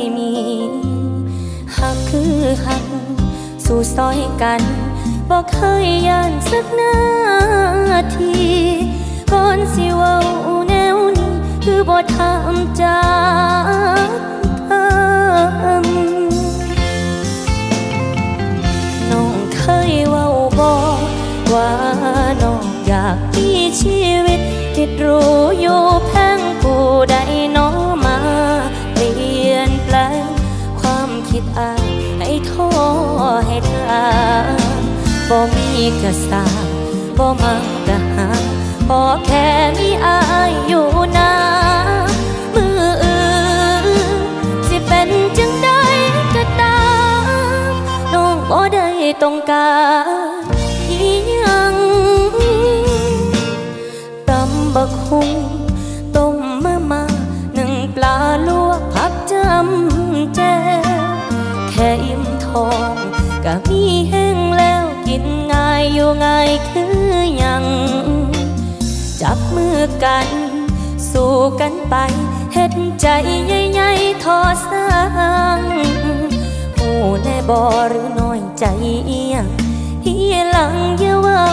ยมีหักคือหัก สู่ซอยกันบอกเคยย่านสักนาทีก่อนสิเว้าแนวนี้ คือบ่ทำจากคำน้องเคยเว้าบอกว่าน้องอยากมีชีวิตติดรู้อยู่ บ่มีกระสาบ่มักกะหาพอแค่มีอายอยู่นามืออื่นสิเป็นจังใดก็ตามน้องบ่ได้ต้องการอีหยังตำบักหุงต้มมะมาหนึ่งปลาลวกผักจำแจแค่อิ่มท้องก็มีินง่ายอยู่ง่ายคือยัง จับมือกัน สู้กันไปเฮ็ดใจใหญ่ๆทอสร้างหูแน่บ่หรือน้อยใจเอียงเฮียหลังอย่าเว้า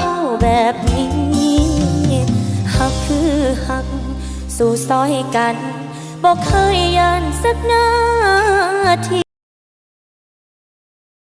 แบบนี้หักคือหัก สู่ซอยกันบอกเคยยันสักนาที